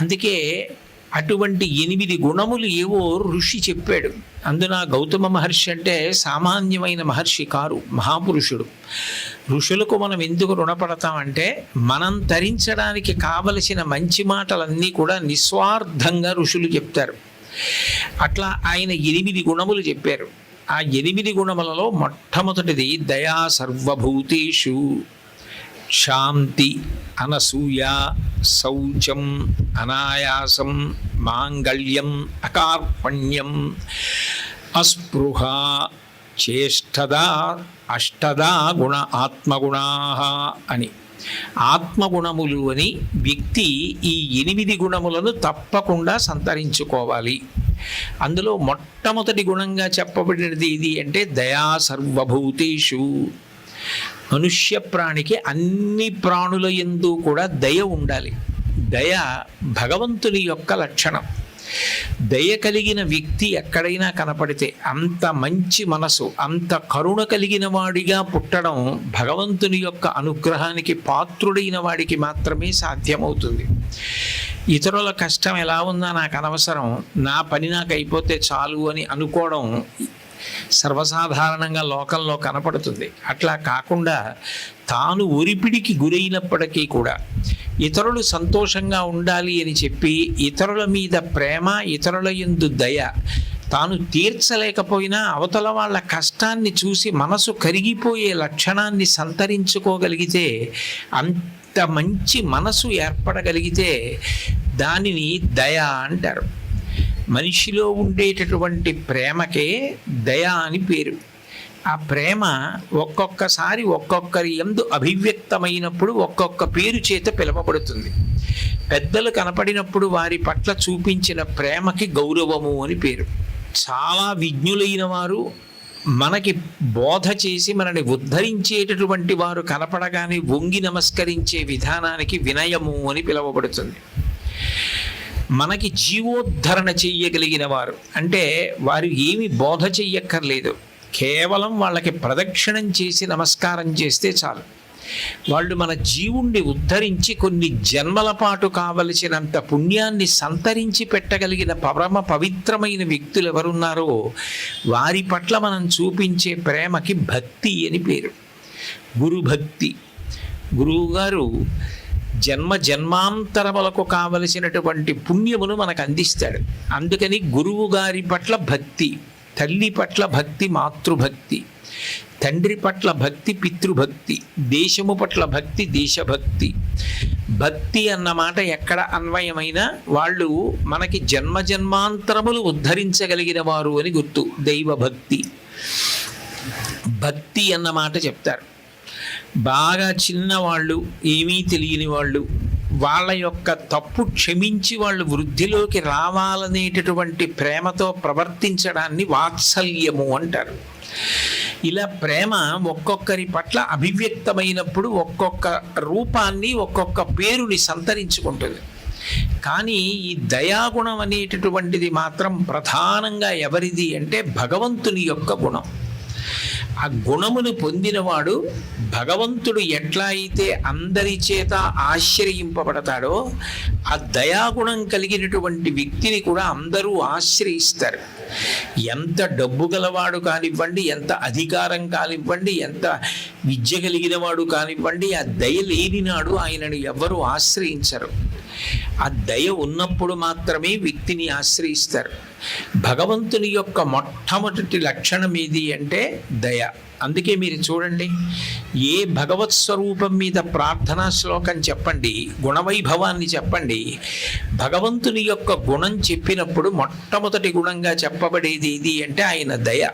అందుకే అటువంటి ఎనిమిది గుణములు ఏవో ఋషి చెప్పాడు. అందున గౌతమ మహర్షి అంటే సామాన్యమైన మహర్షి కారు మహాపురుషుడు. ఋషులకు మనం ఎందుకు రుణపడతామంటే మనం తరించడానికి కావలసిన మంచి మాటలన్నీ కూడా నిస్వార్థంగా ఋషులు చెప్తారు. అట్లా ఆయన ఎనిమిది గుణములు చెప్పారు. ఆ ఎనిమిది గుణములలో మొట్టమొదటిది దయా సర్వభూతేషు. శాంతి అనసూయ శౌచం అనాయాసం మాంగళ్యం అకార్పణ్యం అస్పృహ చేష్టదా అష్టదా గుణ ఆత్మగుణా అని. ఆత్మగుణములు అని వ్యక్తి ఈ ఎనిమిది గుణములను తప్పకుండా సంతరించుకోవాలి. అందులో మొట్టమొదటి గుణంగా చెప్పబడినది ఇది అంటే దయా సర్వభూతేషు. మనుష్య ప్రాణికి అన్ని ప్రాణుల ఎందు కూడా దయ ఉండాలి. దయ భగవంతుని యొక్క లక్షణం. దయ కలిగిన వ్యక్తి ఎక్కడైనా కనపడితే అంత మంచి మనసు అంత కరుణ కలిగిన వాడిగా పుట్టడం భగవంతుని యొక్క అనుగ్రహానికి పాత్రుడైన వాడికి మాత్రమే సాధ్యమవుతుంది. ఇతరుల కష్టం ఎలా ఉందా నాకు అనవసరం నా పని నాకు అయిపోతే చాలు అని అనుకోవడం సర్వసాధారణంగా లోకంలో కనపడుతుంది. అట్లా కాకుండా తాను ఒరిపిడికి గురైనప్పటికీ కూడా ఇతరులు సంతోషంగా ఉండాలి అని చెప్పి ఇతరుల మీద ప్రేమ ఇతరుల యందు దయ తాను తీర్చలేకపోయినా అవతల వాళ్ళ కష్టాన్ని చూసి మనసు కరిగిపోయే లక్షణాన్ని సంతరించుకోగలిగితే అంత మంచి మనసు ఏర్పడగలిగితే దానిని దయ అంటారు. మనిషిలో ఉండేటటువంటి ప్రేమకే దయ అని పేరు. ఆ ప్రేమ ఒక్కొక్కసారి ఒక్కొక్కరి ఎందు అభివ్యక్తమైనప్పుడు ఒక్కొక్క పేరు చేత పిలవబడుతుంది. పెద్దలు కనపడినప్పుడు వారి పట్ల చూపించిన ప్రేమకి గౌరవము అని పేరు. చాలా విజ్ఞులైన వారు మనకి బోధ చేసి మనని ఉద్ధరించేటటువంటి వారు కనపడగానే వంగి నమస్కరించే విధానానికి వినయము అని పిలువబడుతుంది. మనకి జీవోద్ధరణ చెయ్యగలిగిన వారు అంటే వారు ఏమి బోధ చెయ్యక్కర్లేదు. కేవలం వాళ్ళకి ప్రదక్షిణం చేసి నమస్కారం చేస్తే చాలు. వాళ్ళు మన జీవుణ్ణి ఉద్ధరించి కొన్ని జన్మల పాటు కావలసినంత పుణ్యాన్ని సంతరించి పెట్టగలిగిన పరమ పవిత్రమైన వ్యక్తులు ఎవరున్నారో వారి పట్ల మనం చూపించే ప్రేమకి భక్తి అని పేరు. గురుభక్తి. గురువుగారు జన్మ జన్మాంతరములకు కావలసినటువంటి పుణ్యమును మనకు అందిస్తాడు. అందుకని గురువు గారి పట్ల భక్తి తల్లి పట్ల భక్తి మాతృభక్తి తండ్రి పట్ల భక్తి పితృభక్తి దేశము పట్ల భక్తి దేశభక్తి. భక్తి అన్న మాట ఎక్కడ అన్వయమైన వాళ్ళు మనకి జన్మ జన్మాంతరములు ఉద్ధరించగలిగిన వారు అని గుర్తు దైవభక్తి. భక్తి భక్తి అన్న మాట చెప్తారు. బాగా చిన్నవాళ్ళు ఏమీ తెలియని వాళ్ళు వాళ్ళ యొక్క తప్పు క్షమించి వాళ్ళు వృద్ధిలోకి రావాలనేటటువంటి ప్రేమతో ప్రవర్తించడాన్ని వాత్సల్యము అంటారు. ఇలా ప్రేమ ఒక్కొక్కరి పట్ల అభివ్యక్తమైనప్పుడు ఒక్కొక్క రూపాన్ని ఒక్కొక్క పేరుని సంతరించుకుంటుంది. కానీ ఈ దయాగుణం అనేటటువంటిది మాత్రం ప్రధానంగా ఎవరిది అంటే భగవంతుని యొక్క గుణం. ఆ గుణమును పొందినవాడు భగవంతుడు ఎట్లా అయితే అందరి చేత ఆశ్రయింపబడతాడో ఆ దయాగుణం కలిగినటువంటి వ్యక్తిని కూడా అందరూ ఆశ్రయిస్తారు. ఎంత డబ్బు గలవాడు కానివ్వండి ఎంత అధికారం కానివ్వండి ఎంత విద్య కలిగినవాడు కానివ్వండి ఆ దయ లేనినాడు ఆయనను ఎవ్వరూ ఆశ్రయించరు. ఆ దయ ఉన్నప్పుడు మాత్రమే వ్యక్తిని ఆశ్రయిస్తారు. భగవంతుని యొక్క మొట్టమొదటి లక్షణం ఏది అంటే దయ. అందుకే మీరు చూడండి ఏ భగవత్ స్వరూపం మీద ప్రార్థనా శ్లోకం చెప్పండి గుణవైభవాన్ని చెప్పండి భగవంతుని యొక్క గుణం చెప్పినప్పుడు మొట్టమొదటి గుణంగా చెప్పబడేది ఏది అంటే ఆయన దయ.